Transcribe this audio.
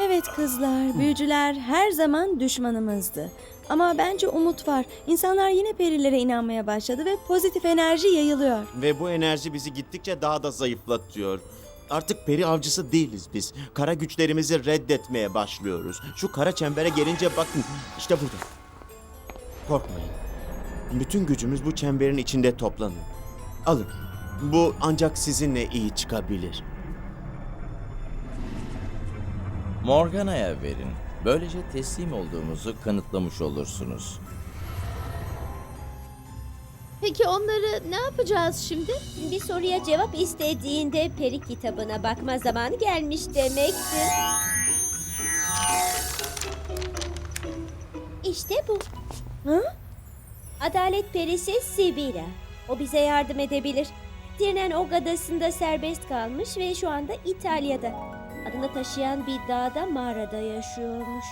Evet kızlar, büyücüler her zaman düşmanımızdı. Ama bence umut var. İnsanlar yine perilere inanmaya başladı ve pozitif enerji yayılıyor. Ve bu enerji bizi gittikçe daha da zayıflatıyor. Artık peri avcısı değiliz biz. Kara güçlerimizi reddetmeye başlıyoruz. Şu kara çembere gelince bakın. işte burada. Korkmayın. Bütün gücümüz bu çemberin içinde toplanıyor. Alın. Bu ancak sizinle iyi çıkabilir. Morgana'ya verin. Böylece teslim olduğumuzu kanıtlamış olursunuz. Peki onları ne yapacağız şimdi? Bir soruya cevap istediğinde peri kitabına bakma zamanı gelmiş demektir. İşte bu. Hı? Adalet perisi Sibila. O bize yardım edebilir. Tirnen Og adasında serbest kalmış ve şu anda İtalya'da. Adını taşıyan bir dağda mağarada yaşıyormuş.